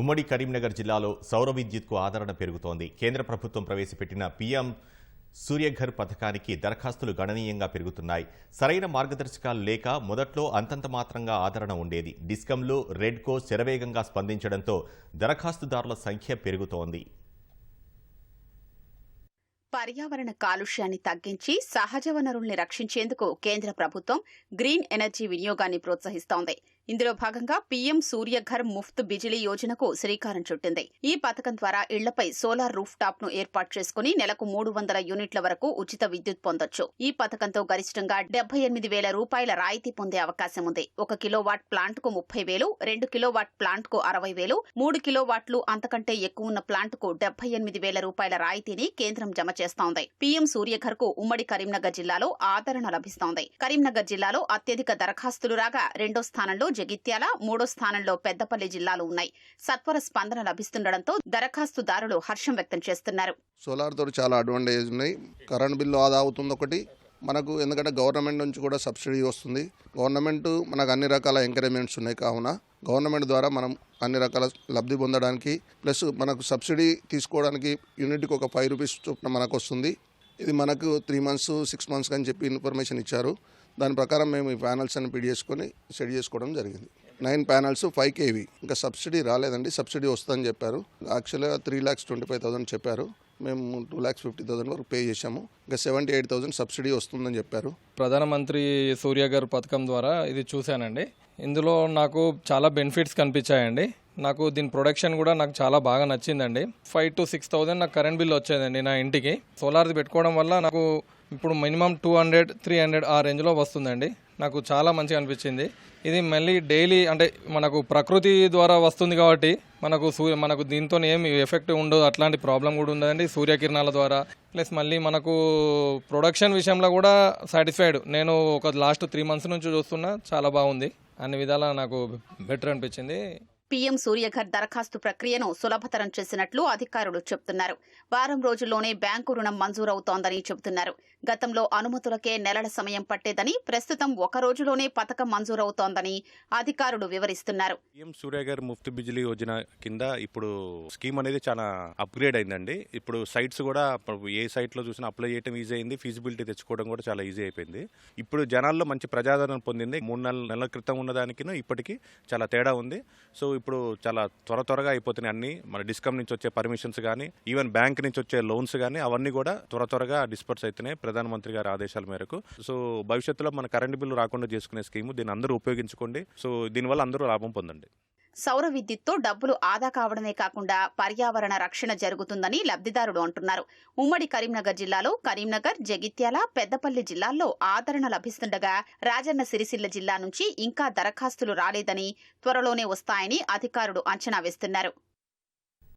ఉమ్మడి కరీంనగర్ జిల్లాలో సౌర విద్యుత్కు ఆదరణ పెరుగుతోంది. కేంద్ర ప్రభుత్వం ప్రవేశపెట్టిన పీఎం సూర్యఘర్ పథకానికి దరఖాస్తులు గణనీయంగా పెరుగుతున్నాయి. సరైన మార్గదర్శకాలు లేక మొదట్లో అంతంత మాత్రంగా ఆదరణ ఉండేది. డిస్కంలు రెడ్కో శరవేగంగా స్పందించడంతో దరఖాస్తుదారుల సంఖ్య పెరుగుతోంది. పర్యావరణ కాలుష్యాన్ని తగ్గించి సహజ వనరుల్ని రక్షించేందుకు కేంద్ర ప్రభుత్వం గ్రీన్ ఎనర్జీ వినియోగాన్ని ప్రోత్సహిస్తోంది. ఇందులో భాగంగా పీఎం సూర్యఘర్ ముఫ్త్ బిజిలీ యోజనకు శ్రీకారం చుట్టింది. ఈ పథకం ద్వారా ఇళ్ళపై సోలార్ రూఫ్ టాప్ను ఏర్పాటు చేసుకుని నెలకు మూడు వందల యూనిట్ల వరకు ఉచిత విద్యుత్ పొందొచ్చు. ఈ పథకంతో గరిష్టంగా డెబ్బై ఎనిమిది వేల రూపాయల రాయితీ పొందే అవకాశం ఉంది. ఒక కిలోవాట్ ప్లాంట్కు ముప్పై వేలు రెండు కిలోవాట్ ప్లాంట్కు అరవై వేలు మూడు కిలోవాట్లు అంతకంటే ఎక్కువ ఉన్న ప్లాంట్కు డెబ్బై ఎనిమిది వేల రూపాయల రాయితీని కేంద్రం జమ చేస్తోంది. పీఎం సూర్యఘర్కు ఉమ్మడి కరీంనగర్ జిల్లాలో ఆదరణ లభిస్తోంది. కరీంనగర్ జిల్లాలో అత్యధిక దరఖాస్తులు రాగా రెండో స్థానంలో జగిత్యాల మూడో స్థానంలో పెద్దపల్లి జిల్లాలు ఉన్నాయి. సత్వర స్పందన లభిస్తుండటంతో దరఖాస్తుదారులు హర్షం వ్యక్తం చేస్తున్నారు. సోలార్ చాలా అడ్వాంటేజ్ ఉన్నాయి. కరెంట్ బిల్లు ఆదా అవుతుంది ఒకటి. మనకు ఎందుకంటే గవర్నమెంట్ నుంచి కూడా సబ్సిడీ వస్తుంది. గవర్నమెంట్ మనకు అన్ని రకాల ఎంకరేజ్మెంట్స్ ఉన్నాయి కావున. గవర్నమెంట్ ద్వారా మనం అన్ని రకాల లబ్ధి పొందడానికి ప్లస్ మనకు సబ్సిడీ తీసుకోవడానికి యూనిట్కి ఒక ఫైవ్ రూపీస్ చొప్పున మనకు వస్తుంది. ఇది మనకు త్రీ మంత్స్ సిక్స్ మంత్స్ అని చెప్పి ఇన్ఫర్మేషన్ ఇచ్చారు. దాని ప్రకారం మేము ఈ ప్యానల్స్ అని పిడి చేసుకొని సెట్ చేసుకోవడం జరిగింది. నైన్ ప్యానల్స్ ఫైవ్ కేవీ ఇంకా సబ్సిడీ రాలేదండి. సబ్సిడీ వస్తుందని చెప్పారు. యాక్చువల్గా three lakhs twenty five thousand చెప్పారు. మేము టూ ల్యాక్స్ ఫిఫ్టీ థౌసండ్ వరకు పే చేశాము. ఇంకా సెవెంటీ ఎయిట్ థౌసండ్ సబ్సిడీ వస్తుందని చెప్పారు. ప్రధానమంత్రి గారు పథకం ద్వారా ఇది చూశానండి. ఇందులో నాకు చాలా బెనిఫిట్స్ కనిపించాయండి. నాకు దీని ప్రొడక్షన్ కూడా నాకు చాలా బాగా నచ్చిందండి. ఫైవ్ టు సిక్స్ థౌజండ్ నాకు కరెంట్ బిల్ వచ్చేదండి నా ఇంటికి. సోలార్ది పెట్టుకోవడం వల్ల నాకు ఇప్పుడు minimum two hundred three hundred ఆ రేంజ్లో వస్తుందండి. నాకు చాలా మంచిగా అనిపించింది. ఇది మళ్ళీ డైలీ అంటే మనకు ప్రకృతి ద్వారా వస్తుంది కాబట్టి మనకు సూర్య మనకు దీంతో ఏమి ఎఫెక్ట్ ఉండదు. అట్లాంటి ప్రాబ్లం కూడా ఉండదండి సూర్యకిరణాల ద్వారా. ప్లస్ మళ్ళీ మనకు ప్రొడక్షన్ విషయంలో కూడా సాటిస్ఫైడ్. నేను ఒక లాస్ట్ త్రీ మంత్స్ నుంచి చూస్తున్నా చాలా బాగుంది. అన్ని విధాలా నాకు బెటర్ అనిపించింది. పీఎం సూర్యఘర్ దరఖాస్తు ప్రక్రియను సులభతరం చేసినట్లు అధికారులు చెబుతున్నారు. వారం రోజుల్లోనే బ్యాంకు రుణం మంజూరవుతోందని చెబుతున్నారు. గతంలో అనుమతులకే నెలల సమయం పట్టేదని ప్రస్తుతం ఒక రోజులోనే పథకం మంజూరవుతోందని అధికారులు వివరిస్తున్నారు. పీఎం సూర్యగర్ ముఫ్త్ బిజిలీ యోజన కింద ఇప్పుడు స్కీమ్ అనేది చాలా అప్గ్రేడ్ అయిందండి. ఇప్పుడు సైట్స్ కూడా ఏ సైట్లో చూసినా అప్లై చేయడం ఈజీ అయింది. ఫీజిబిలిటీ తెచ్చుకోవడం కూడా చాలా ఈజీ అయిపోయింది. ఇప్పుడు జనాల్లో మంచి ప్రజాదరణ పొందింది. మూడు నెలల నెలల క్రితం ఉన్నదానికి ఇప్పటికీ చాలా తేడా ఉంది. సో ఇప్పుడు చాలా త్వర త్వరగా అయిపోతున్నాయి అన్ని. మన డిస్కమ్ నుంచి వచ్చే పర్మిషన్స్ కానీ ఈవెన్ బ్యాంక్ నుంచి వచ్చే లోన్స్ కానీ అవన్నీ కూడా త్వర త్వరగా డిస్పర్స్ అవుతున్నాయి ప్రధానమంత్రి గారి ఆదేశాల మేరకు. సో భవిష్యత్తులో మన కరెంట్ బిల్లు రాకుండా చేసుకునే స్కీమ్ దీన్ని అందరూ ఉపయోగించుకోండి. సో దీనివల్ల అందరూ లాభం పొందండి. సౌర విద్యుత్తో డబ్బులు ఆదా కావడమే కాకుండా పర్యావరణ రక్షణ జరుగుతుందని లబ్ధిదారుడు అంటున్నారు. ఉమ్మడి కరీంనగర్ జిల్లాలో కరీంనగర్ జగిత్యాల పెద్దపల్లి జిల్లాల్లో ఆదరణ లభిస్తుండగా రాజన్న సిరిసిల్ల జిల్లా నుంచి ఇంకా దరఖాస్తులు రాలేదని త్వరలోనే వస్తాయని అధికారులు అంచనా వేస్తున్నారు.